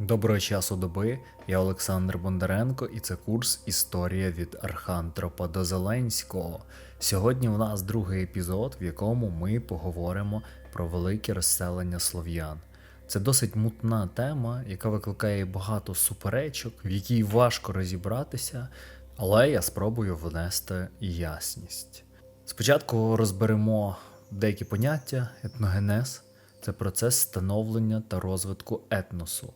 Доброго часу доби, я Олександр Бондаренко, і це курс Історія від Архантропа до Зеленського. Сьогодні у нас другий епізод, в якому ми поговоримо про велике розселення слов'ян. Це досить мутна тема, яка викликає багато суперечок, в якій важко розібратися, але я спробую внести ясність. Спочатку розберемо деякі поняття, етногенез це процес становлення та розвитку етносу.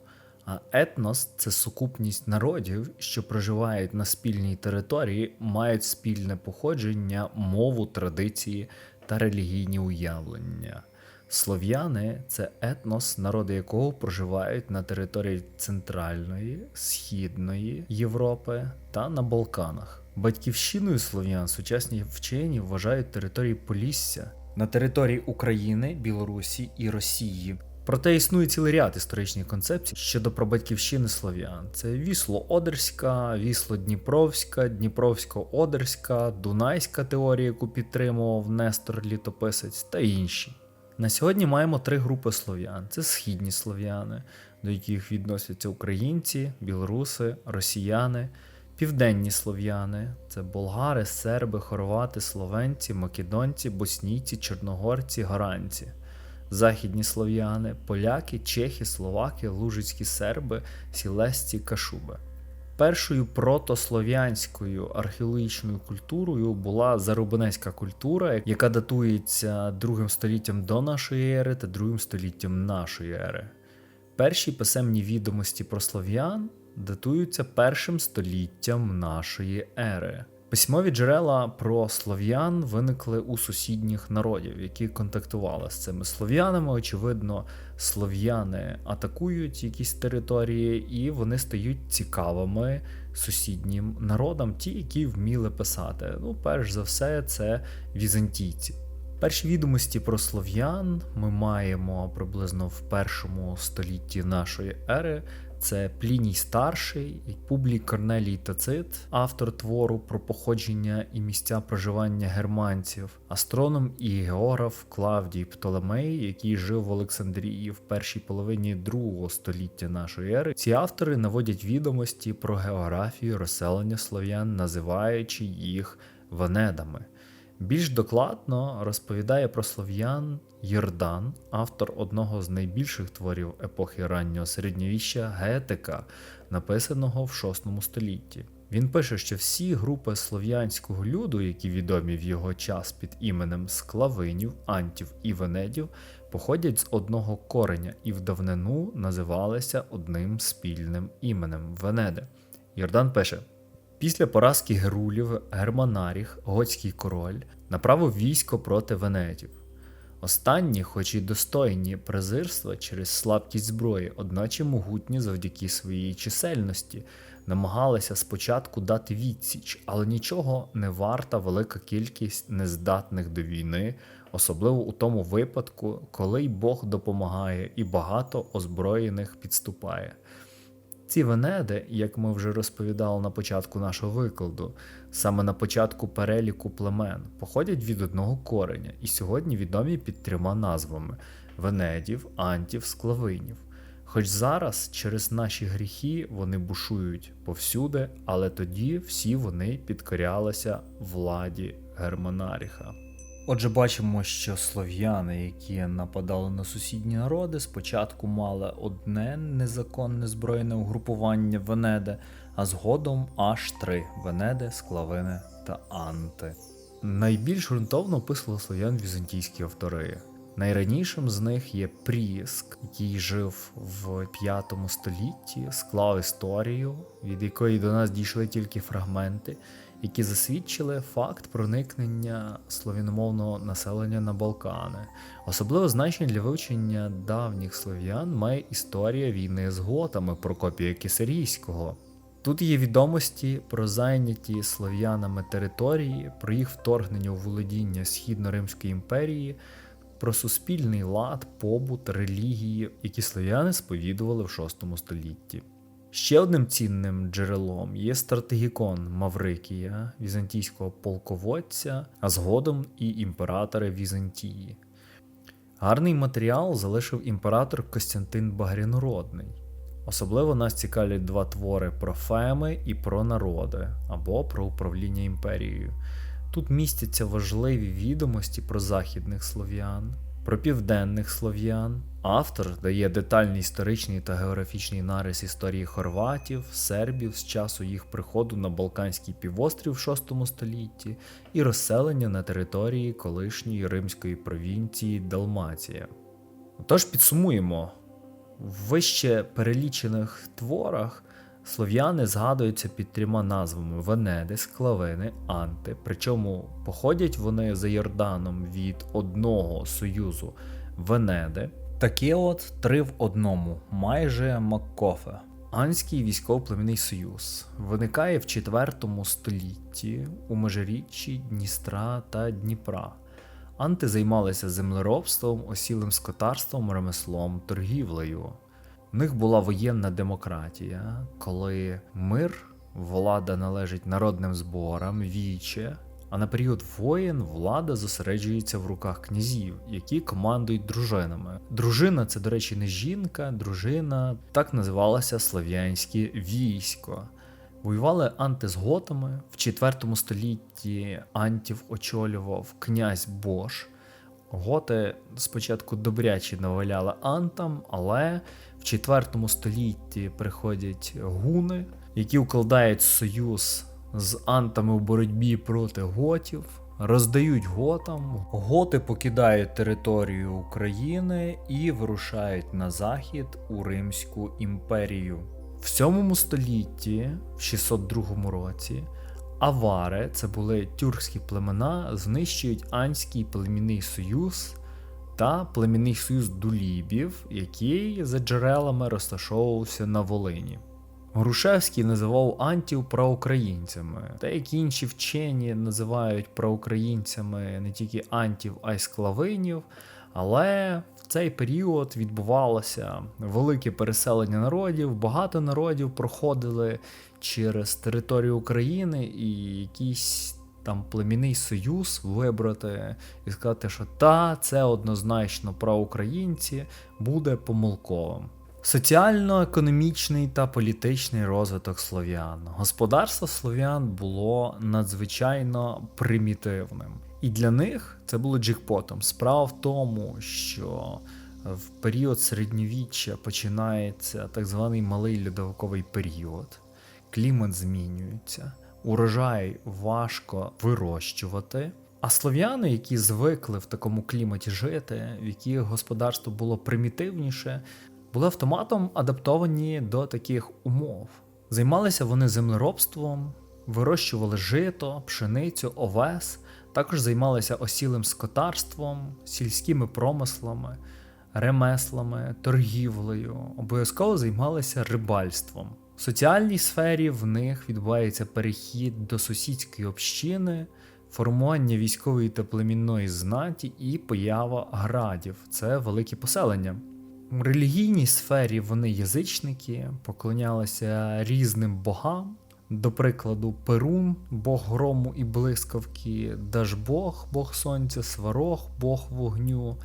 А етнос це сукупність народів, що проживають на спільній території, мають спільне походження, мову, традиції та релігійні уявлення. Слов'яни це етнос, народи якого проживають на території Центральної, Східної Європи та на Балканах. Батьківщиною слов'ян сучасні вчені вважають території Полісся на території України, Білорусі і Росії. Проте існує цілий ряд історичних концепцій щодо прабатьківщини слов'ян: це Вісло-Одерська, Вісло-Дніпровська, Дніпровсько-Одерська, Дунайська теорія, яку підтримував Нестор Літописець та інші. На сьогодні маємо три групи слов'ян: це східні слов'яни, до яких відносяться українці, білоруси, росіяни, південні слов'яни. Це болгари, серби, хорвати, словенці, македонці, боснійці, чорногорці, горанці західні слов'яни, поляки, чехи, словаки, лужицькі серби, сілесці, кашуби. Першою протослов'янською археологічною культурою була зарубинецька культура, яка датується другим століттям до нашої ери та другим століттям нашої ери. Перші писемні відомості про слов'ян датуються першим століттям нашої ери. Письмові джерела про слов'ян виникли у сусідніх народів, які контактували з цими слов'янами. Очевидно, слов'яни атакують якісь території, і вони стають цікавими сусіднім народам, ті, які вміли писати. Ну, перш за все, це візантійці. Перші відомості про слов'ян ми маємо приблизно в першому столітті нашої ери. Це Пліній Старший, Публій Корнелій Тацит, автор твору про походження і місця проживання германців, астроном і географ Клавдій Птолемей, який жив в Олександрії в першій половині другого століття нашої ери. Ці автори наводять відомості про географію розселення слов'ян, називаючи їх венедами. Більш докладно розповідає про слов'ян Йордан, автор одного з найбільших творів епохи раннього середньовіща Гетика, написаного в VI столітті. Він пише, що всі групи слов'янського люду, які відомі в його час під іменем склавинів, антів і венедів, походять з одного кореня і в давнину називалися одним спільним іменем Венеди. Йордан пише. Після поразки герулів Германаріх, готський король, направив військо проти венетів. Останні, хоч і достойні презирства через слабкість зброї, одначе могутні завдяки своїй чисельності, намагалися спочатку дати відсіч, але нічого не варта велика кількість нездатних до війни, особливо у тому випадку, коли й Бог допомагає і багато озброєних підступає. Ці венеди, як ми вже розповідали на початку нашого викладу, саме на початку переліку племен, походять від одного кореня і сьогодні відомі під трьома назвами венедів, антів, склавинів. Хоч зараз через наші гріхи вони бушують повсюди, але тоді всі вони підкорялися владі Германаріха. Отже, бачимо, що слов'яни, які нападали на сусідні народи, спочатку мали одне незаконне збройне угрупування Венеди, а згодом аж три Венеди, Склавини та Анти. Найбільш ґрунтовно описували слов'ян візантійські автори. Найранішим з них є Пріск, який жив в 5 столітті, склав історію, від якої до нас дійшли тільки фрагменти які засвідчили факт проникнення слов'яномовного населення на Балкани. Особливе значення для вивчення давніх слов'ян має історія війни з готами Прокопія Кисарійського. Тут є відомості про зайняті слов'янами території, про їх вторгнення у володіння Східно-Римської імперії, про суспільний лад, побут, релігії, які слов'яни сповідували в VI столітті. Ще одним цінним джерелом є стратегікон Маврикія, візантійського полководця, а згодом і імператори Візантії. Гарний матеріал залишив імператор Костянтин Багрянородний. Особливо нас цікавлять два твори про феми і про народи або про управління імперією. Тут містяться важливі відомості про західних слов'ян, про південних слов'ян. Автор дає детальний історичний та географічний нарис історії хорватів, сербів з часу їх приходу на Балканський півострів в VI столітті і розселення на території колишньої римської провінції Далмація. Тож підсумуємо, в вище перелічених творах слов'яни згадуються під трьома назвами Венеди, Склавини, Анти. Причому походять вони за Йорданом від одного союзу Венеди. Такі от три в одному, майже Маккофе. Анський військово-племінний союз виникає в 4 столітті у межиріччі Дністра та Дніпра. Анти займалися землеробством, осілим скотарством, ремеслом, торгівлею. В них була воєнна демократія, коли мир, влада належить народним зборам, віче, а на період воєн влада зосереджується в руках князів, які командують дружинами. Дружина це, до речі, не жінка, дружина так називалося слов'янське військо. Воювали анти з готами. В 4 столітті антів очолював князь Бош. Готи спочатку добряче наваляли антам, але в 4 столітті приходять гуни, які укладають союз з антами у боротьбі проти готів, роздають готам. Готи покидають територію України і вирушають на захід у Римську імперію. В 7 столітті, в 602 році, авари, це були тюркські племена, знищують Анський племінний союз та племінний союз дулібів, який за джерелами розташовувався на Волині. Грушевський називав антів проукраїнцями, деякі інші вчені називають проукраїнцями не тільки антів, а й склавинів. Але в цей період відбувалося велике переселення народів, багато народів проходили через територію України і якийсь там племінний союз вибрати і сказати, що та, це однозначно проукраїнці, буде помилковим. Соціально-економічний та політичний розвиток слов'ян. Господарство слов'ян було надзвичайно примітивним. І для них це було джекпотом. Справа в тому, що в період середньовіччя починається так званий малий льодовиковий період, клімат змінюється, урожай важко вирощувати. А слов'яни, які звикли в такому кліматі жити, в яких господарство було примітивніше, були автоматом адаптовані до таких умов. Займалися вони землеробством, вирощували жито, пшеницю, овес, також займалися осілим скотарством, сільськими промислами, ремеслами, торгівлею, обов'язково займалися рибальством. В соціальній сфері в них відбувається перехід до сусідської общини, формування військової та племінної знаті і поява градів це великі поселення. У релігійній сфері вони язичники, поклонялися різним богам, до прикладу, Перун, Бог грому і блискавки, Дажбог, Бог Сонця, Сварог, Бог вогню,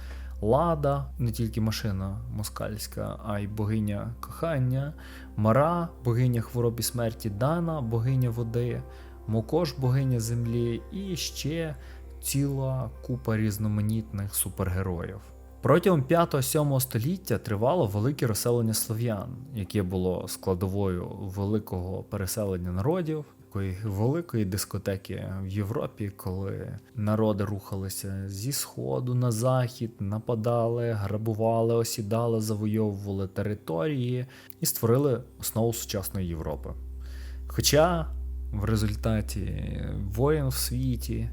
Лада, не тільки машина москальська, а й богиня кохання, Мара, богиня хвороб і смерті, Дана, богиня води, Мокош, богиня землі, і ще ціла купа різноманітних супергероїв. Протягом 5-7 століття тривало велике розселення слов'ян, яке було складовою великого переселення народів, такої великої дискотеки в Європі, коли народи рухалися зі сходу на захід, нападали, грабували, осідали, завойовували території і створили основу сучасної Європи. Хоча в результаті воєн в світі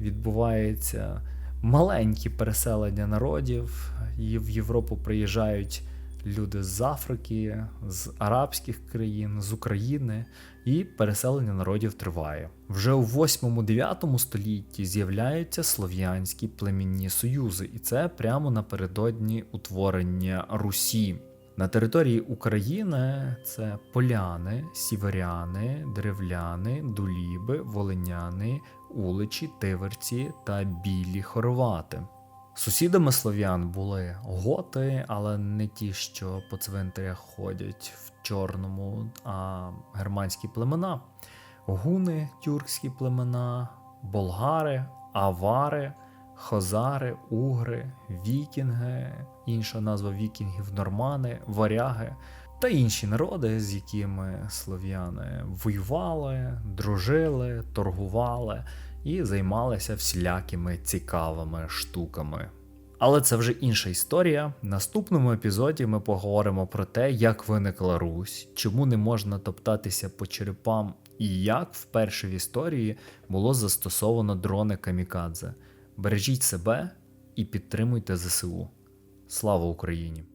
відбувається маленькі переселення народів, і в Європу приїжджають люди з Африки, з арабських країн, з України, і переселення народів триває. Вже у 8-9 столітті з'являються слов'янські племінні союзи, і це прямо напередодні утворення Русі. На території України це поляни, сіверяни, древляни, дуліби, волиняни, уличі, тиверці та білі хорвати. Сусідами слов'ян були готи, але не ті, що по цвинтарях ходять в чорному, а германські племена, гуни, тюркські племена, болгари, авари, хозари, угри, вікінги, інша назва вікінгів нормани, варяги та інші народи, з якими слов'яни воювали, дружили, торгували і займалися всілякими цікавими штуками. Але це вже інша історія. В наступному епізоді ми поговоримо про те, як виникла Русь, чому не можна топтатися по черепам, і як вперше в історії було застосовано дрони камікадзе. Бережіть себе і підтримуйте ЗСУ. Слава Україні!